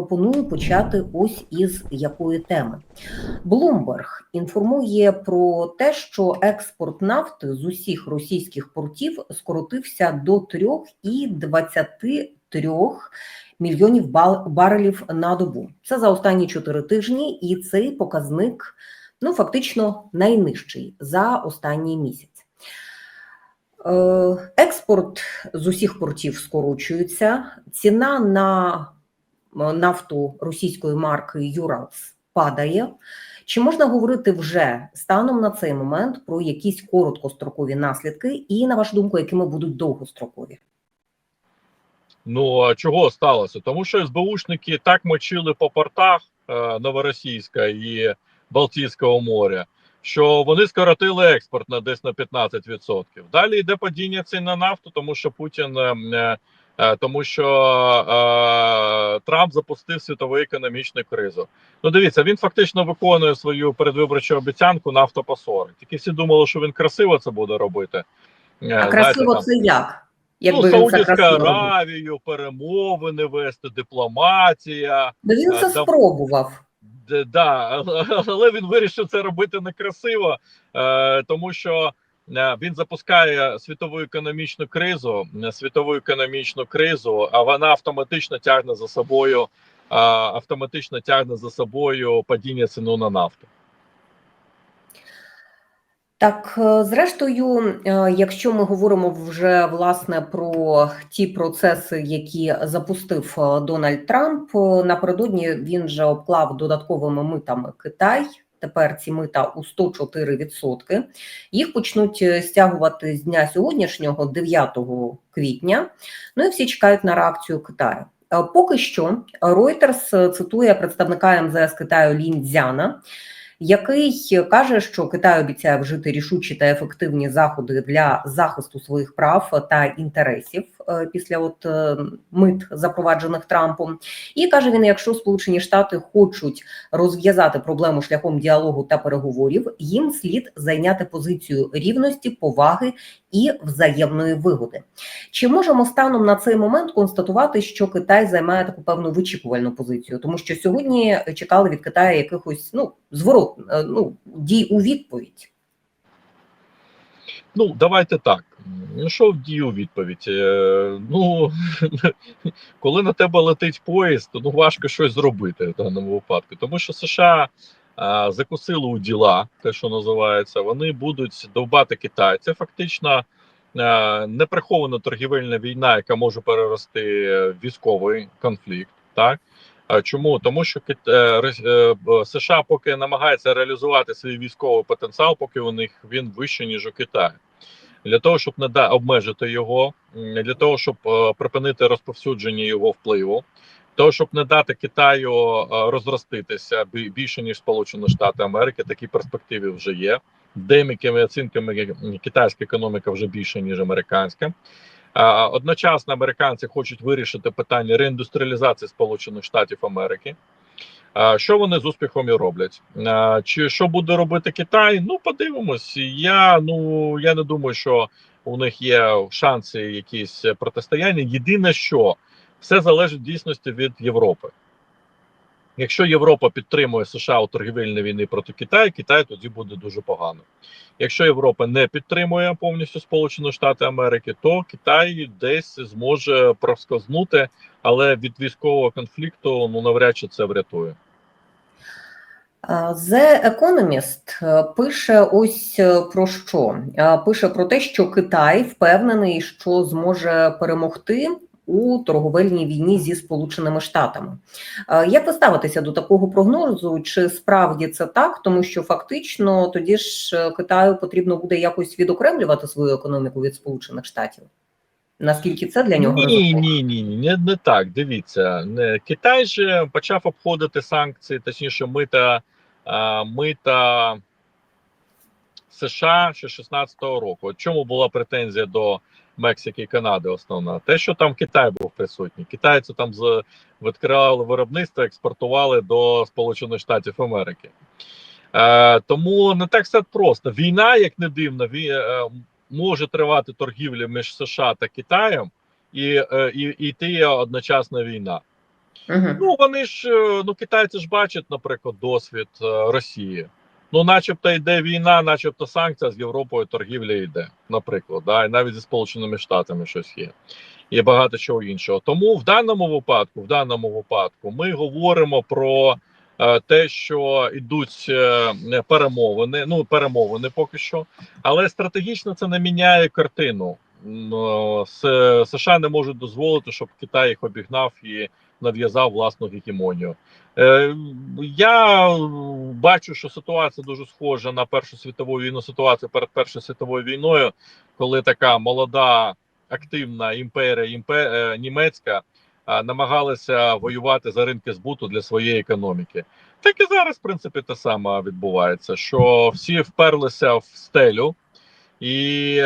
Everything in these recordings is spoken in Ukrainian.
пропоную почати ось із якої теми. Bloomberg інформує про те, що експорт нафти з усіх російських портів скоротився до 3,23 мільйонів барелів на добу. Це за останні 4 тижні, і цей показник ну фактично найнижчий за останній місяць. Е, Експорт з усіх портів скорочується. Ціна на нафту російської марки Юралс падає. Чи можна говорити вже станом на цей момент про якісь короткострокові наслідки, і на вашу думку, якими будуть довгострокові? Ну а чого сталося? Тому що СБУшники так мочили по портах е, Новоросійська і Балтійського моря, що вони скоротили експорт на десь на 15%. Далі йде падіння цін на нафту, тому що Путін. е, е, е, тому що е, Трамп запустив світову економічну кризу. Ну, дивіться, він фактично виконує свою передвиборчу обіцянку нафта по 40. Тільки всі думали, що він красиво це буде робити. Е, А знаєте, красиво там, це як? ну, Якби це Саудівська? Аравію, перемовини вести, дипломатія. Да він це да- спробував. Да, але він вирішив це робити некрасиво, е, тому що е, він запускає світову економічну кризу, е, світову економічну кризу, а вона автоматично тягне за собою, е, автоматично тягне за собою падіння ціну на нафту. Так, е, зрештою, е, якщо ми говоримо вже власне про ті процеси, які запустив е, Дональд Трамп, е, напередодні він же обклав додатковими митами Китай. Тепер ці мита у 104%. Їх почнуть е, стягувати з дня сьогоднішнього, 9 квітня. Ну і всі чекають на реакцію Китаю. Е, Поки що Reuters е, цитує представника МЗС Китаю Лін Цзяна, який каже, що Китай обіцяє вжити рішучі та ефективні заходи для захисту своїх прав та інтересів після от е, мит запроваджених Трампом. І каже він: якщо Сполучені Штати хочуть розв'язати проблему шляхом діалогу та переговорів, їм слід зайняти позицію рівності, поваги і взаємної вигоди. Чи можемо станом на цей момент констатувати, що Китай займає таку певну вичікувальну позицію, тому що сьогодні чекали від Китаю якихось ну зворот е, ну дій у відповідь? Ну, давайте так. Ну, що дію відповідь? Е, ну, коли на тебе летить поїзд, ну, важко щось зробити в даному випадку. Тому що США закусили у діла, те, що називається, вони будуть довбати Китай. Це фактично неприхована торгівельна війна, яка може перерости в військовий конфлікт. Так? Чому? Тому що е, е, США поки намагається реалізувати свій військовий потенціал, поки у них він вищий, ніж у Китаї. Для того, щоб не да обмежити його, для того, щоб е, припинити розповсюдження його впливу, того, щоб не дати Китаю е, розроститися бі- більше ніж Сполучені Штати Америки, такі перспективи вже є. Деякими оцінками китайська економіка вже більше ніж американська. Одночасно американці хочуть вирішити питання реіндустріалізації Сполучених Штатів Америки. Що вони з успіхом і роблять? Чи що буде робити Китай? Ну, подивимось. Я ну я не думаю, що у них є шанси якісь протистояння. Єдине, що все залежить в дійсності від Європи. Якщо Європа підтримує США у торгівельній війни проти Китаю, Китай тоді буде дуже погано. Якщо Європа не підтримує повністю Сполучені Штати Америки, то Китай десь зможе проскознути, але від військового конфлікту ну навряд чи це врятує. The Economist е, пише ось е, про що? Пише про те, що Китай впевнений, що зможе перемогти у торговельній війні зі Сполученими Штатами. Як ви ставитеся до такого прогнозу? Чи справді це так? Тому що фактично тоді ж е, Китаю потрібно буде якось відокремлювати свою економіку від Сполучених Штатів? Наскільки це для нього Ні, ні, ні, ні, не, не так. Дивіться, не Китай же почав обходити санкції, точніше, мита, а, мита США ще 16-го року. Чому була претензія до Мексики і Канади? Основна те, що там Китай був присутній. Китайці там з відкривали виробництво, експортували до Сполучених Штатів Америки. Е, тому не так все просто. Війна, як не дивно, ві, е, може тривати торгівля між США та Китаєм і, е, і, і йти одночасна війна. Угу. Ну вони ж е, ну китайці ж бачать, наприклад, досвід е, Росії. Ну, начебто йде війна, начебто санкція з Європою торгівля йде, наприклад, да, і навіть зі Сполученими Штатами щось є. І багато чого іншого. Тому в даному випадку, в даному випадку, ми говоримо про е, те, що йдуть е, перемовини. Ну, перемовини поки що, але стратегічно це не міняє картину. Е, США не можуть дозволити, щоб Китай їх обігнав і нав'язав власну гегемонію. Е, я бачу, що ситуація дуже схожа на Першу світову війну, ситуацію перед Першою світовою війною, коли така молода активна імперія імпе, е, німецька намагалася воювати за ринки збуту для своєї економіки. Так і зараз, в принципі, те саме відбувається, що всі вперлися в стелю. І е,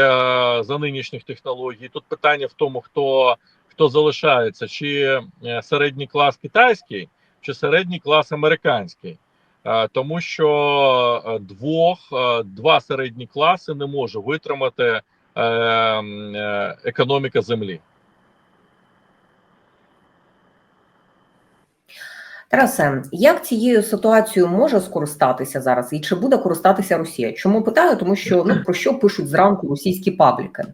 за нинішніх технологій тут питання в тому, хто хто залишається, чи е, середній клас китайський, чи середній клас американський, Е, тому що двох два середні класи не може витримати економіка землі. Тарасе, як цією ситуацією може скористатися зараз, і чи буде користатися Росія? Чому питаю? Тому що ну про що пишуть зранку російські пабліки?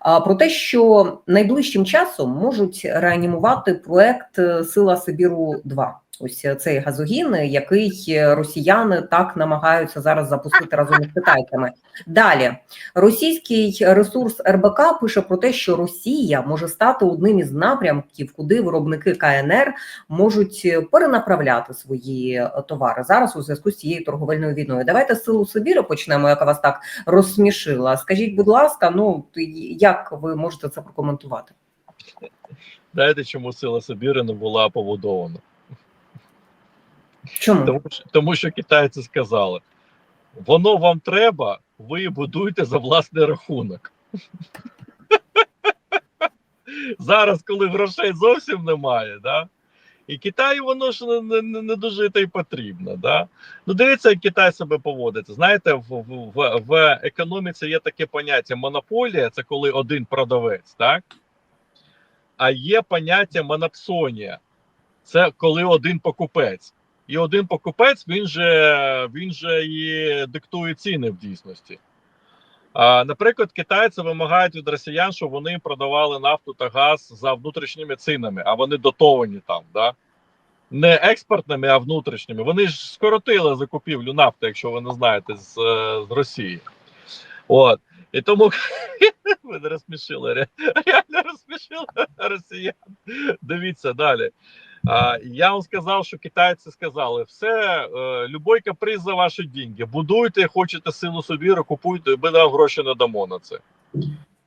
А про те, що найближчим часом можуть реанімувати проект е, Сила Сибіру 2 Ось цей газогін, який росіяни так намагаються зараз запустити разом із китайцями. Далі російський ресурс РБК пише про те, що Росія може стати одним із напрямків, куди виробники КНР можуть перенаправляти свої е, товари зараз у зв'язку з цією торговельною війною. Давайте силу Сибіру почнемо, яка вас так розсмішила. Скажіть, будь ласка, ну як ви можете це прокоментувати? Знаєте, чому сила Сибіру не була побудована? Чому Тому що, тому що китайці сказали: воно вам треба, ви будуйте за власний рахунок. Зараз, коли грошей зовсім немає, да? і Китаю воно ж не, не, не дуже та й потрібно. Да? Ну, дивіться, як Китай себе поводить. Знаєте, в, в, в економіці є таке поняття монополія це коли один продавець, так? А є поняття монопсонія, це коли один покупець. І один покупець він же він же і диктує ціни в дійсності. А, Наприклад, китайці вимагають від росіян, щоб вони продавали нафту та газ за внутрішніми цінами, а вони дотовані там, да? не експортними, а внутрішніми. Вони ж скоротили закупівлю нафти, якщо ви не знаєте, з, з Росії. От. І тому ви не розсмішили, реально розсмішили росіян. Дивіться далі. Я вам сказав, що китайці сказали: все, е, любой каприз за ваші деньги. Будуйте, хочете силу Сибіру, купуйте, ми вам гроші не дамо на це.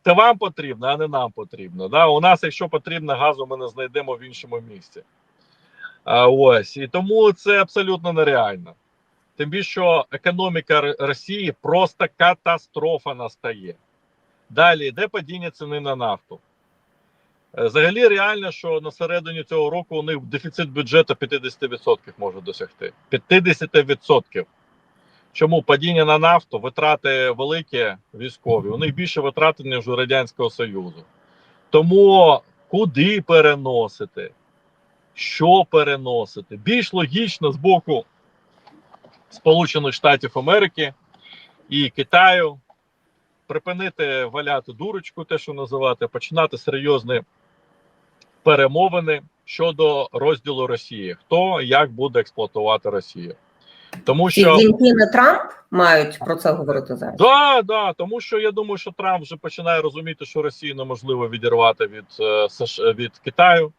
Це вам потрібно, а не нам потрібно. Да? У нас, якщо потрібно, газу ми не знайдемо в іншому місці. А, ось. І тому це абсолютно нереально. Тим більше, що економіка Росії просто катастрофа настає. Далі йде падіння ціни на нафту. Е, Взагалі реально, що на середині цього року у них дефіцит бюджету 50% може досягти. 50%. Чому падіння на нафту, витрати великі військові, у них більше витрати, ніж у Радянського Союзу. Тому куди переносити? Що переносити? Більш логічно з боку Сполучених Штатів Америки і Китаю припинити валяти дурочку, те, що називати, починати серйозні перемовини щодо розділу Росії. Хто як буде експлуатувати Росію? Тому що Зінькін і Трамп мають про це говорити зараз? да, да, тому що я думаю, що Трамп вже починає розуміти, що Росію неможливо відірвати від е, від Китаю.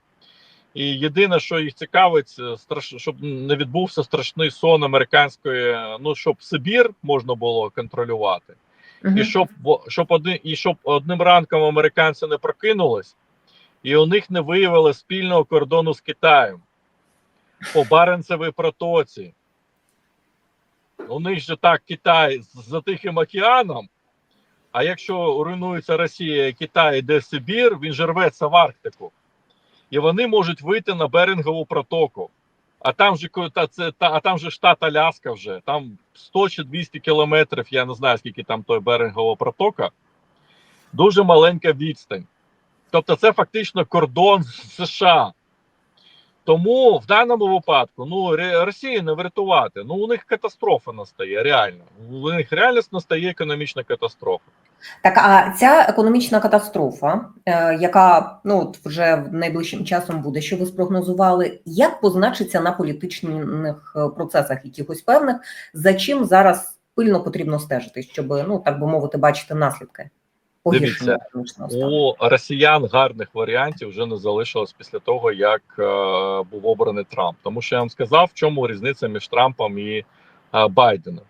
І єдине, що їх цікавить, е, страш... щоб не відбувся страшний сон американської, ну щоб Сибір можна було контролювати. Мгм. І щоб щоб один і щоб одним ранком американці не прокинулись, і у них не виявили спільного кордону з Китаєм по Баренцевій протоці. У них же так Китай за Тихим океаном. А якщо руйнується Росія і Китай йде Сибір, він же рветься в Арктику. І вони можуть вийти на Берингову протоку. А там же та, це, та, а там же штат Аляска вже, там 100 чи 200 кілометрів, я не знаю, скільки там той Берингова протока. Дуже маленька відстань. Тобто, це фактично кордон з США. Тому в даному випадку ну Росії не врятувати. Ну у них катастрофа настає реально. У них реально настає економічна катастрофа. Так, а ця економічна катастрофа, е, яка ну от вже найближчим часом буде, що ви спрогнозували, як позначиться на політичних е, процесах якихось певних, за чим зараз пильно потрібно стежити, щоб ну так би мовити, бачити наслідки Дивіться. У росіян гарних варіантів вже не залишилось після того, як е, був обраний Трамп. Тому що я вам сказав, в чому різниця між Трампом і е, Байденом.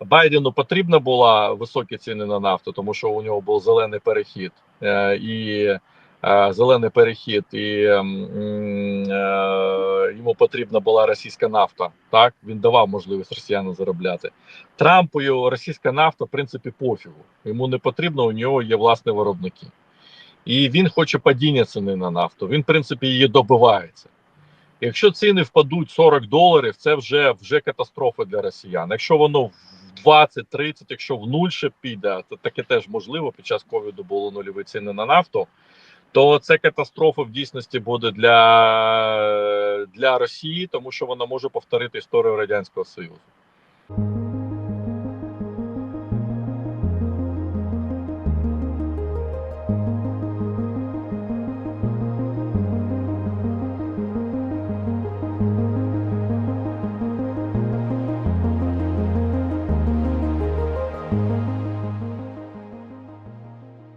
Байдену потрібна була високі ціни на нафту, тому що у нього був зелений перехід е, і зелений перехід, і е, йому потрібна була російська нафта. Так він давав можливість росіянам заробляти. Трампу його російська нафта, в принципі, пофігу. Йому не потрібно, у нього є власні виробники. І він хоче падіння ціни на нафту. Він, в принципі, її добивається. Якщо ціни впадуть 40 доларів, це вже вже катастрофа для росіян. Якщо воно в 20-30, якщо в нуль ще піде, то таке теж можливо. Під час ковіду було нульові ціни на нафту. То це катастрофа в дійсності буде для, для Росії, тому що вона може повторити історію радянського союзу.